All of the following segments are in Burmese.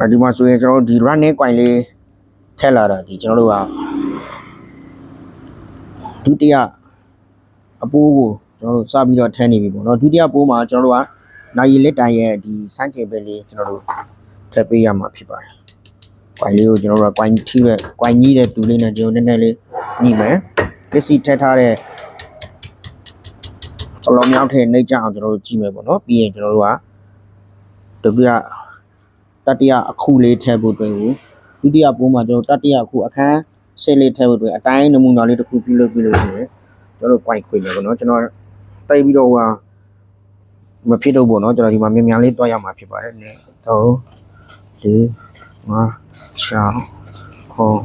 အဲဒီမှာဆိုရင်ကျွန်တော်တို့ဒီ running coin လေးထည့်လာတာဒီကျွန်တော်တို့ကဒုတိယအပိုးကိုကျွန်တော်တို့စပြီးတော့ထည့်နေပြီပေါ့နော်ဒုတိယပိုးမှာကျွန်တော်တို့ကနိုင်ရလက်တိုင်ရဲ့ဒီစမ်းကျင်ပဲလေးကျွန်တော်တို့ထည့်ပေးရမှာဖြစ်ပါတယ်။ coin လေးကိုကျွန်တော်တို့က coin ထိတဲ့ coin ကြီးတဲ့တူလေးနဲ့ကျွန်တော်နည်းနည်းလေးညှိမယ်။ပစ္စည်းထည့်ထားတဲ့စလုံးမြောက်ထဲနှိပ်ကြအောင်ကျွန်တော်တို့ကြည့်မယ်ပေါ့နော်ပြီးရင်ကျွန်တော်တို့ကဒုတိယ တတိယအခုလေးထည့်ဖို့အတွက်ကိုဒုတိယပိုးမှာကျွန်တော်တတိယအခုအခန်းရှင်းလေးထည့်ဖို့အတွက်အတိုင်းနမူနာလေးတစ်ခုပြုလုပ်ပြီးလို့ရှိရင်ကျွန်တော်တို့ point ခွေမယ်ပေါ့နော်ကျွန်တော်တိတ်ပြီးတော့ဟိုဟာမဖြစ်တော့ဘူးပေါ့နော်ကျွန်တော်ဒီမှာမြန်မြန်လေးတွားရမှာဖြစ်ပါတယ်နဲ့3 4 5 6 9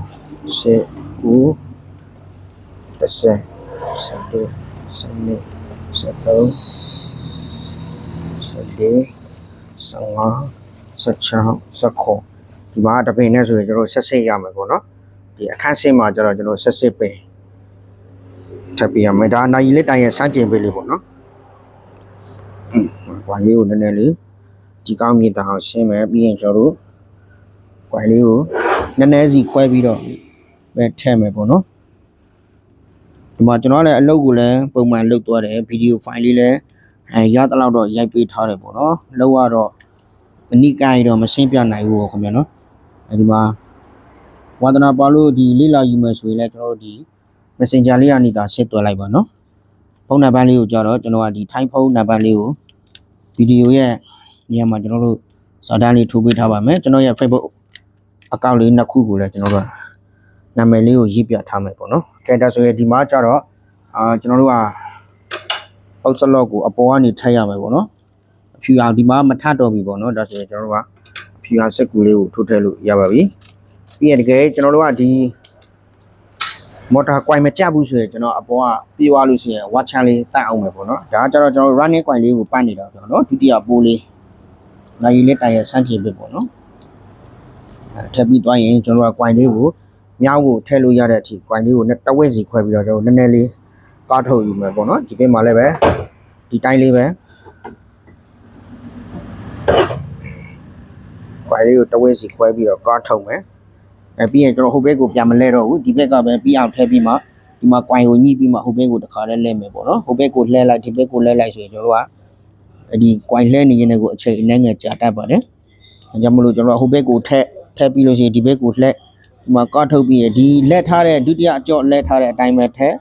10 9 10 11 12 13 14 15 16 16ဒီမှာတပင်နဲ့ဆိုရင်ကျွန်တော်ဆက်စစ်ရမယ်ပေါ့နော်ဒီအခန်းစစ်မှာကျတော့ကျွန်တော်ဆက်စစ်ပင်ထပ်ပြရမယ်ဒါနိုင်လေးတိုင်ရဲ့စမ်းကျင်ပေးလေးပေါ့နော်อืมကွိုင်လေးကိုနည်းနည်းလေးဒီကောင်းမြေတောင်ရှင်းမယ်ပြီးရင်ကျွန်တော်တို့ကွိုင်လေးကိုနည်းနည်းစီခွဲပြီးတော့ပဲထည့်မယ်ပေါ့နော်ဒီမှာကျွန်တော်ကလည်းအလုပ်ကိုလည်းပုံမှန်လုပ်သွားတယ်ဗီဒီယိုဖိုင်လေးလည်းအဲရတဲ့လောက်တော့ရိုက်ပေးထားတယ်ပေါ့နော်လောက်ရတော့ အနိကိုင်းတော့မရှင်းပြနိုင်ဘူးပေါ့ခင်ဗျာနော်အဲဒီမှာဝါဒနာပါလို့ဒီလေးလာယူမယ်ဆိုရင်လည်းကျွန်တော်တို့ဒီ Messenger လေးကနေဒါဆက်သွယ်လိုက်ပါနော်ဖုန်းနံပါတ်လေးကိုကြတော့ကျွန်တော်ကဒီ time ဖုန်းနံပါတ်လေးကိုဗီဒီယိုရဲ့ညမှာကျွန်တော်တို့စာတန်းလေးထိုးပေးထားပါမယ်ကျွန်တော်ရဲ့ Facebook account လေးနှစ်ခုကိုလည်းကျွန်တော်တို့ကနာမည်လေးကိုရေးပြထားမယ်ပေါ့နော်။ကဲဒါဆိုရင်ဒီမှာကျတော့အာကျွန်တော်တို့ကအောက်စလော့ကိုအပေါ်ကနေထပ်ရမယ်ပေါ့နော်။ အဖြူအောင်ဒီမှာမထတော့ပြီပေါ့နော်။ဒါဆိုရင်ကျွန်တော်တို့ကအဖြူအောင်စက်ကူလေးကိုထိုးထည့်လို့ရပါပြီ။ပြီးရင်တကယ်ကျွန်တော်တို့ကဒီမော်တာကွိုင်မကြဘူးဆိုရင်ကျွန်တော်အပေါ်ကပြေးသွားလို့ရှိရင်ဝါချန်လေးတတ်အောင်မယ်ပေါ့နော်။ဒါကကျတော့ကျွန်တော် running ကွိုင်လေးကိုပတ်နေတာပေါ့နော်။ဒုတိယပိုးလေးနိုင်ရည်လေးတိုင်ရဆန်းချင်ပြီပေါ့နော်။အဲထပ်ပြီးသွားရင်ကျွန်တော်တို့ကကွိုင်လေးကိုမြောင်းကိုထည့်လို့ရတဲ့အထိ coin လေးကိုနဲ့တဝက်စီခွဲပြီးတော့ကျွန်တော်နည်းနည်းလေးကားထုတ်ယူမယ်ပေါ့နော်ဒီဘက်မှာလည်းပဲဒီတိုင်းလေးပဲ coin လေးကိုတဝက်စီခွဲပြီးတော့ကားထုတ်မယ်အဲပြီးရင်ကျွန်တော်ဟိုဘက်ကိုပြန်မလဲတော့ဘူးဒီဘက်ကပဲပြီးအောင်ထည့်ပြီးမှဒီမှာ coin ကိုညှိပြီးမှဟိုဘက်ကိုတစ်ခါတည်းလဲမယ်ပေါ့နော်ဟိုဘက်ကိုလှဲလိုက်ဒီဘက်ကိုလဲလိုက်ဆိုရင်ကျွန်တော်တို့ကဒီ coin လှဲနေရင်လည်းကိုအချိန်အနည်းငယ်ကြာတတ်ပါတယ်အဲကြောင့်မလို့ကျွန်တော်ဟိုဘက်ကိုထည့်ထည့်ပြီးလို့ရှိရင်ဒီဘက်ကိုလှဲဒီမှာကောက်ထုတ်ပြီးရဒီလက်ထားတဲ့ဒုတိယအကြော့လက်ထားတဲ့အတိုင်းပဲထည့်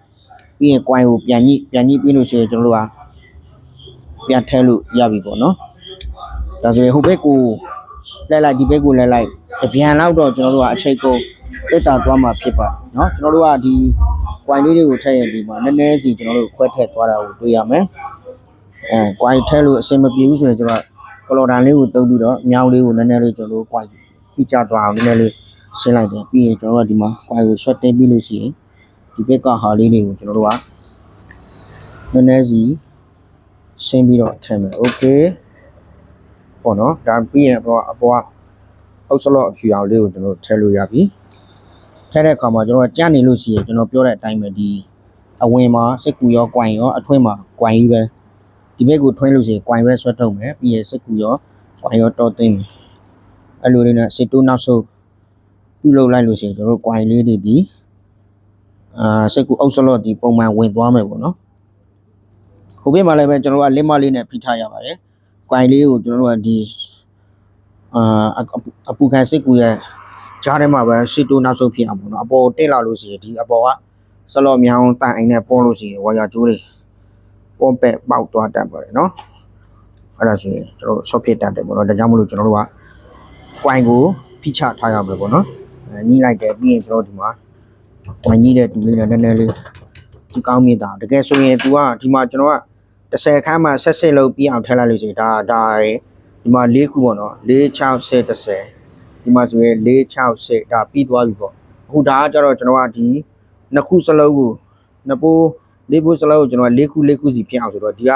ပြီးရင် coin ကိုပြန်ညှိပြန်ညှိပြီးလို့ရှိရင်ကျွန်တော်တို့ကပြန်ထည့်လို့ရပြီပေါ့နော် ဒါဆိုရင်ဟိုဘက်ကိုလက်လိုက်ဒီဘက်ကိုလက်လိုက်တပြန်လောက်တော့ကျွန်တော်တို့ကအချိန်ကုန်တက်တာသွားမှာဖြစ်ပါเนาะကျွန်တော်တို့ကဒီ coin လေးတွေကိုထည့်ရင်ဒီမှာနည်းနည်းစီကျွန်တော်တို့ခွဲထည့်သွားတာကိုတွေ့ရမယ်အဲ coin ထည့်လို့အဆင်မပြေဘူးဆိုရင်ကျွန်တော်ကလော်ဒန်လေးကိုတုပ်ပြီးတော့အမြောင်းလေးကိုနည်းနည်းလေးကျွန်တော်တို့ coin ပြီးကြသွားအောင်နည်းနည်းလေး ရှင်းလိုက်တယ်ပြီးရင်ကျွန်တော်တို့ကဒီမှာ coin ကို short တင်ပြီးလို့ရှိရင်ဒီဘက်ကဟာလေးတွေကိုကျွန်တော်တို့ကနည်းနည်းစီရှင်းပြီးတော့ထည့်မယ် okay ပေါ့နော်ဒါပြီးရင်အပေါ်အပေါ်အောက်ဆလော့အဖြူအောင်လေးကိုကျွန်တော်တို့ထည့်လို့ရပြီထည့်တဲ့အခါမှာကျွန်တော်ကကြံ့နေလို့ရှိရင်ကျွန်တော်ပြောတဲ့အတိုင်းပဲဒီအဝင်မှာစက်ကူရော coin ရောအထွင်းမှာ coin ကြီးပဲဒီဘက်ကိုထွင်းလို့ရှိရင် coin ပဲဆွတ်ထုတ်မယ်ပြီးရင်စက်ကူရော coin ရောတော်သိမ့်မယ်အဲ့လိုလေးနဲ့စစ်တိုးနောက်ဆုပ်ပြုလုပ်လိုက်လို့ရှိရင်ကျွန်တော်တို့ coin လေးတွေဒီအာစက်ကူအုပ်စလော့ဒီပုံမှန်ဝင်သွားမယ်ပေါ့နော်ဟိုဘက်မှာလည်းပဲကျွန်တော်တို့ကလက်မလေးနဲ့ဖိထားရပါတယ် coin လေးကိုကျွန်တော်တို့ကဒီအာအပူခံစက်ကူရဲ့ကြားထဲမှာပဲရှစ်တိုးနောက်ဆုပ်ဖြစ်အောင်ပေါ့နော်အပေါ်တက်လာလို့ရှိရင်ဒီအပေါ်ကစလော့မြောင်းတန်အိမ်နဲ့ပေါ်လို့ရှိရင်ဝါယာကျိုးတွေပေါ်ပက်ပေါက်သွားတတ်ပါတယ်နော်အဲ့ဒါဆိုရင်ကျွန်တော်တို့ဆော့ဖြစ်တတ်တယ်ပေါ့နော်ဒါကြောင့်မလို့ကျွန်တော်တို့က coin ကိုဖိချထားရမယ်ပေါ့နော်အဲညှိလိုက်တယ်ပြီးရင်ကျွန်တော်ဒီမှာဝင်ကြီးတဲ့တူလေးနဲ့နည်းနည်းလေးဒီကောင်းမြင့်တာတကယ်ဆိုရင် तू ကဒီမှာကျွန်တော်က 30ခန်းမှာဆက်စစ်လို့ပြီးအောင်ထည့်လိုက်လို့ရှိရင်ဒါဒါရယ်ဒီမှာ၄ခုပေါ့နော်4 6 10 30ဒီမှာဆိုရင်4 6 10ဒါပြီးသွားပြီပေါ့အခုဒါကကျတော့ကျွန်တော်ကဒီနှစ်ခုစလုံးကိုနှစ်ပိုးလေးပိုးစလုံးကိုကျွန်တော်က၄ခု၄ခုစီဖြစ်အောင်ဆိုတော့ဒီက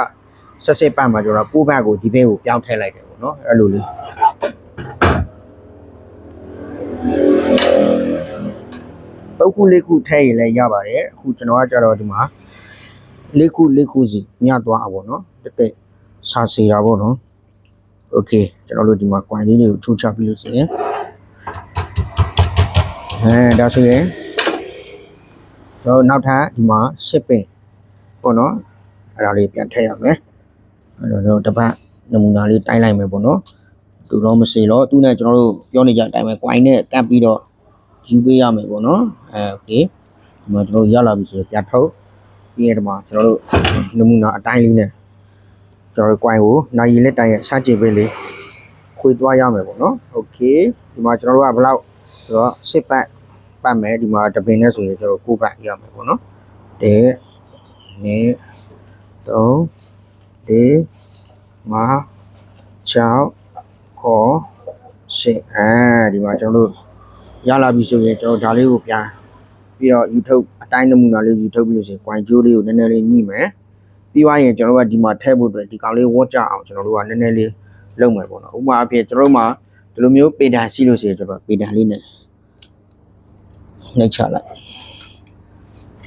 ဆက်စစ်ပတ်မှာကျွန်တော်ကိုယ့်ဘက်ကိုဒီဘက်ကိုပြောင်းထည့်လိုက်တယ်ပေါ့နော်အဲ့လိုလေးသုံးခုလေးခုထည့်ရင်လည်းရပါတယ်အခုကျွန်တော်ကကြတော့ဒီမှာ လေးခုလေးခုစီညသွားအောင်ပေါ့နော်တက်တက်စာစီတာပေါ့နော် โอเคကျွန်တော်တို့ဒီမှာ coin လေးတွေကိုချိုးချပြီးလို့ရှိရင်အဲဒါဆိုရင်ကျွန်တော်နောက်ထပ်ဒီမှာ shipping ပေါ့နော်အဲ့ဒါလေးပြန်ထည့်ရမယ်အဲ့တော့ကျွန်တော်တစ်ပတ်နမူနာလေးတိုင်းလိုက်မယ်ပေါ့နော်တူတော့မစေတော့သူနဲ့ကျွန်တော်တို့ပြောနေကြအတိုင်းပဲ coin နဲ့ကပ်ပြီးတော့ယူပေးရမယ်ပေါ့နော်အဲโอเคဒီမှာကျွန်တော်တို့ရလာပြီဆိုရင်ပြန်ထုတ် ပြီးရင်ဒီမှာကျွန်တော်တို့နမူနာအတိုင်းလေးနဲ့ကျွန်တော်တို့ coin ကိုနိုင်ရည်လက်တိုင်ရဲ့စကြင်ပေးလေးခွေသွားရမယ်ပေါ့နော်โอเคဒီမှာကျွန်တော်တို့ကဘယ်လောက်ဆိုတော့10ပတ်ပတ်မယ်ဒီမှာတပင်နဲ့ဆိုရင်ကျွန်တော်တို့9ပတ်ရမယ်ပေါ့နော်တဲ့နေ3 4 5 6ခေါ်ရှစ်အဲဒီမှာကျွန်တော်တို့ရလာပြီဆိုရင်ကျွန်တော်ဒါလေးကိုပြန် ပြီးတော့ YouTube အတိုင်းနမူနာလေး YouTube ပြီးလို့ရှိရင် coin ကြိုးလေးကိုနည်းနည်းလေးညှိမယ်ပြီးသွားရင်ကျွန်တော်တို့ကဒီမှာထည့်ဖို့အတွက်ဒီကောင်လေးဝတ်ကြအောင်ကျွန်တော်တို့ကနည်းနည်းလေးလုပ်မယ်ပေါ့နော်ဥပမာအဖြစ်ကျွန်တော်တို့မှာဒီလိုမျိုးပေတန်ရှိလို့ရှိရင်ကျွန်တော်ပေတန်လေးနဲ့နှိပ်ချလိုက်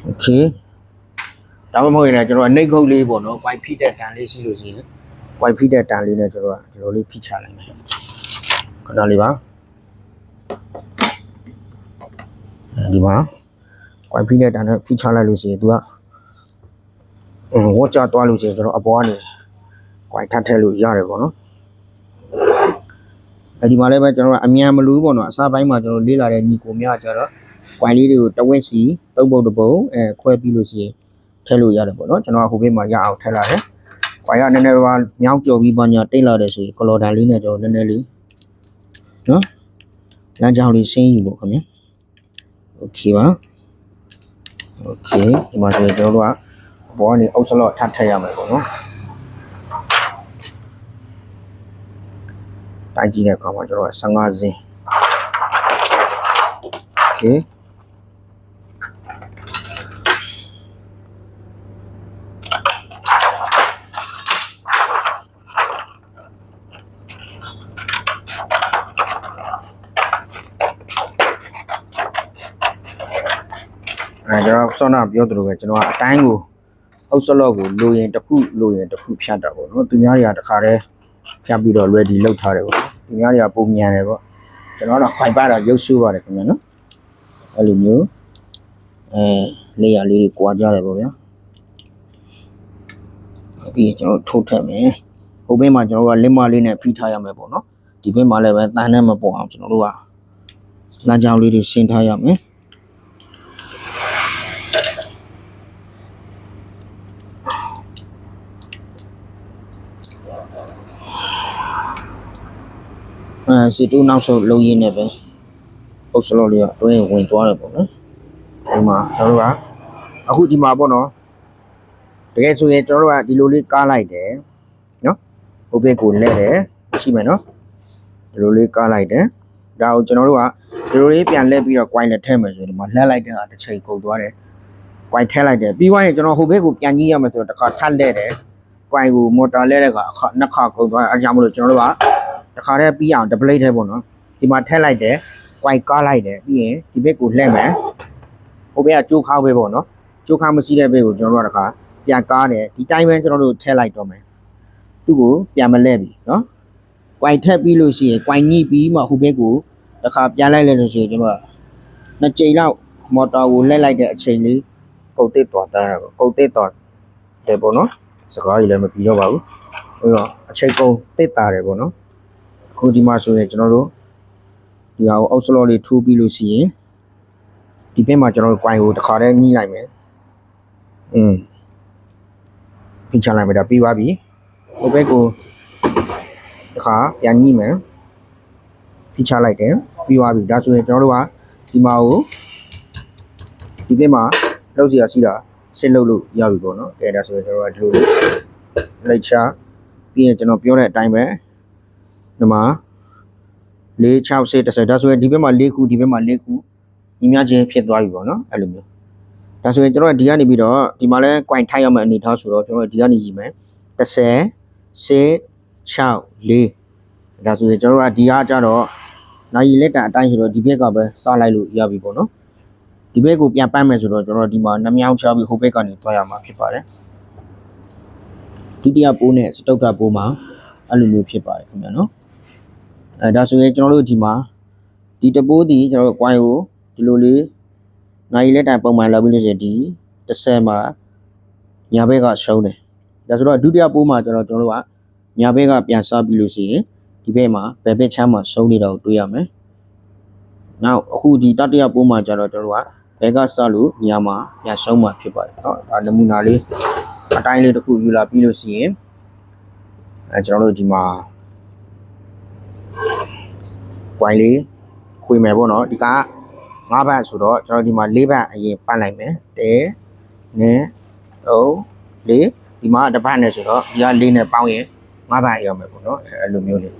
Okay ဒါမှမဟုတ်ရင်လည်းကျွန်တော်ကနှိပ်ခုတ်လေးပေါ့နော် coin ဖိတဲ့တန်လေးရှိလို့ရှိရင် wifi ဖိတဲ့တန်လေးနဲ့ကျွန်တော်ကဒီလိုလေးဖိချလိုက်မယ်ခဏလေးပါအဲဒီမှာ wifi ဖိတဲ့တန်နဲ့ဖိချလိုက်လို့ရှိရင် तू ကအင်းဝတ်ကြသွားလို့ရှိရင်ကျွန်တော်အပေါ်ကနေ wifi ထပ်ထည့်လို့ရတယ်ပေါ့နော်အဲဒီမှာလည်းပဲကျွန်တော်ကအမြန်မလို့ပေါ့နော်အစားပိုင်းမှာကျွန်တော်လေးလာတဲ့ညီကိုများကြတော့ wifi လေးတွေကိုတဝက်စီသုံးပုတ်တစ်ပုံအဲခွဲပြီးလို့ရှိရင်ထည့်လို့ရတယ်ပေါ့နော်ကျွန်တော်ကဟိုဘက်မှာရအောင်ထည့်လာတယ်။ကွာရနည်းနည်းပါးမြောင်းကြော်ပြီးပါညာတိတ်လာတယ်ဆိုရင်ကလော်ဒါလေးနဲ့ကျွန်တော်နည်းနည်းလေးနော်လမ်းကြောင်းလေးဆင်းယူဖို့ခင်ဗျာ။ Okay ပါ။ Okay ဒီမှာဆိုရင်ကျွန်တော်တို့ကဘောကနေအုပ်စလော့ထပ်ထည့်ရမယ်ပေါ့နော်။တိုင်းကြည့်တဲ့အခါမှာကျွန်တော်က15စင်း Okay အဲ ကျွန်တော်ဆောနာပြောသလိုပဲကျွန်တော်ကအတိုင်းကိုအုပ်စလော့ကိုလိုရင်တစ်ခုလိုရင်တစ်ခုဖြတ်တာပေါ့နော်သူများတွေကတခါတည်းဖြတ်ပြီးတော့ ready လုပ်ထားတယ်ပေါ့နော်သူများတွေကပုံမြန်တယ်ပေါ့ကျွန်တော်ကတော့ခိုင်ပါတော့ရုပ်ဆူပါတယ်ခင်ဗျာနော်အဲ့လိုမျိုးအဲလေယာလေးတွေကွာကြတယ်ပေါ့ဗျာပြီးရင်ကျွန်တော်ထိုးထက်မယ်ဟိုဘက်မှာကျွန်တော်ကလက်မလေးနဲ့ဖိထားရမယ်ပေါ့နော်ဒီဘက်မှာလည်းပဲတန်းနဲ့မပေါ်အောင်ကျွန်တော်တို့ကလမ်းကြောင်းလေးတွေရှင်းထားရမယ် အဲစီတူနောက်ဆုံးလုံရင်းနဲ့ပဲပုတ်စလော့လေးကတွင်းဝင်သွားတယ်ပေါ့နော်ဒီမှာကျွန်တော်တို့ကအခုဒီမှာပေါ့နော်တကယ်ဆိုရင်ကျွန်တော်တို့ကဒီလိုလေးကားလိုက်တယ်နော်ဟိုဘက်ကိုလဲတယ်ရှိမယ်နော်ဒီလိုလေးကားလိုက်တယ်ဒါကိုကျွန်တော်တို့ကဒီလိုလေးပြန်လဲပြီးတော့ coin လက်ထည့်မယ်ဆိုရင်ဒီမှာလှက်လိုက်တဲ့ဟာတစ်ချိန်ကုန်သွားတယ် coin ထည့်လိုက်တယ်ပြီးသွားရင်ကျွန်တော်ဟိုဘက်ကိုပြန်ကြည့်ရမယ်ဆိုတော့တစ်ခါထပ်လဲတယ် coin ကိုမော်တာလဲတဲ့ကအခါနှစ်ခါကုန်သွားတယ်အဲဒါကြောင့်မလို့ကျွန်တော်တို့က တခါတည်းပြီးအောင်ဒပလိတ်ထဲပေါ့နော်ဒီမှာထည့်လိုက်တယ်၊ကွိုင်ကားလိုက်တယ်ပြီးရင်ဒီဘက်ကိုလှည့်မယ်ဟိုဘက်ကကြိုးခါပဲပေါ့နော်ကြိုးခါမရှိတဲ့ဘက်ကိုကျွန်တော်တို့ကတခါပြန်ကားတယ်ဒီတိုင်းပဲကျွန်တော်တို့ထည့်လိုက်တော့မယ်သူ့ကိုပြန်မလဲပြီနော်ကွိုင်ထက်ပြီးလို့ရှိရင်ကွိုင်ညှိပြီးမှဟိုဘက်ကိုတခါပြန်လိုက်လိုက်လို့ရှိရင်ကျွန်တော်ကနှစ်ကြိမ်လောက်မော်တော်ကိုလှည့်လိုက်တဲ့အချိန်လေးကုန်တစ်သွားတာပေါ့ကုန်တစ်သွားတယ်ပေါ့နော်စကားကြီးလည်းမပြီးတော့ပါဘူးအဲ့တော့အချိန်ကုန်တစ်တာတယ်ပေါ့နော်အ ခုဒီမှာဆိုရင်ကျွန်တော်တို့ဒီဟာကိုအောက်စလော့လေးထိုးပြီးလို့ရှိရင်ဒီဘက်မှာကျွန်တော်တို့ coin ကိုတစ်ခါတည်းညှိလိုက်မယ်อืมပြင်ချလိုက်မယ်ဒါပြီးသွားပြီဟိုဘက်ကိုတစ်ခါပြန်ညှိမယ်ပြင်ချလိုက်တယ်ပြီးသွားပြီဒါဆိုရင်ကျွန်တော်တို့ကဒီမှာကိုဒီဘက်မှာလောက်စီရစီတာရှင်းလုပ်လို့ရပြီပေါ့နော်အဲဒါဆိုရင်ကျွန်တော်တို့ကဒီလိုလေးလိုက်ချပြီးရင်ကျွန်တော်ပြောတဲ့အတိုင်းပဲ ဒီမှာ4 6 10 10ဒါဆိုရင်ဒီဘက်မှာ4ခုဒီဘက်မှာ4ခုညီမျှချင်းဖြစ်သွားပြီပေါ့နော်အဲ့လိုမျိုးဒါဆိုရင်ကျွန်တော်ကဒီကနေပြီးတော့ဒီမှာလဲ coin ထိုက်ရမယ့်အနေထားဆိုတော့ကျွန်တော်ဒီကနေညီမယ်30 10 6 4ဒါဆိုရင်ကျွန်တော်ကဒီအားကြတော့နိုင်လက်တန်အတိုင်းဆိုတော့ဒီဘက်ကပဲစလိုက်လို့ရပြီပေါ့နော်ဒီဘက်ကိုပြန်ပန်းမယ်ဆိုတော့ကျွန်တော်ဒီမှာနှမြောင်းချပြီးဟိုဘက်ကနေသွားရမှာဖြစ်ပါတယ်ဒုတိယပိုးနဲ့စတုတ်ကပိုးမှာအဲ့လိုမျိုးဖြစ်ပါတယ်ခင်ဗျာနော် အဲဒါဆိုရင်ကျွန်တော်တို့ဒီမှာဒီတပိုးဒီကျွန်တော်တို့ coin ကိုဒီလိုလေးနိုင်လက်တိုင်ပုံမှန်လောက်ပြီးလို့ရှိရင်ဒီ30မှာညာဘက်ကရှုံးတယ်ဒါဆိုတော့ဒုတိယပိုးမှာကျွန်တော်ကျွန်တော်တို့ကညာဘက်ကပြန်စားပြီးလို့ရှိရင်ဒီဘက်မှာဘယ်ဘက်ချမ်းမှာရှုံးနေတာကိုတွေ့ရမယ်နောက်အခုဒီတတိယပိုးမှာကျတော့ကျွန်တော်တို့ကဘက်ကစလို့ညာမှာပြန်ရှုံးမှာဖြစ်ပါတယ်เนาะဒါနမူနာလေးအတိုင်းလေးတစ်ခုယူလာပြီးလို့ရှိရင်အဲကျွန်တော်တို့ဒီမှာ ဝိုင်းလေးခွေမယ်ပေါ့နော်ဒီက၅ဘတ်ဆိုတော့ကျွန်တော်ဒီမှာ၄ဘတ်အရင်ပတ်လိုက်မယ်တဲနဲ့၃၄ဒီမှာတစ်ပတ်နဲ့ဆိုတော့ဒီက၄နဲ့ပေါင်းရင်၅ဘတ်ရောက်မယ်ပေါ့နော်အဲအဲ့လိုမျိုးလေး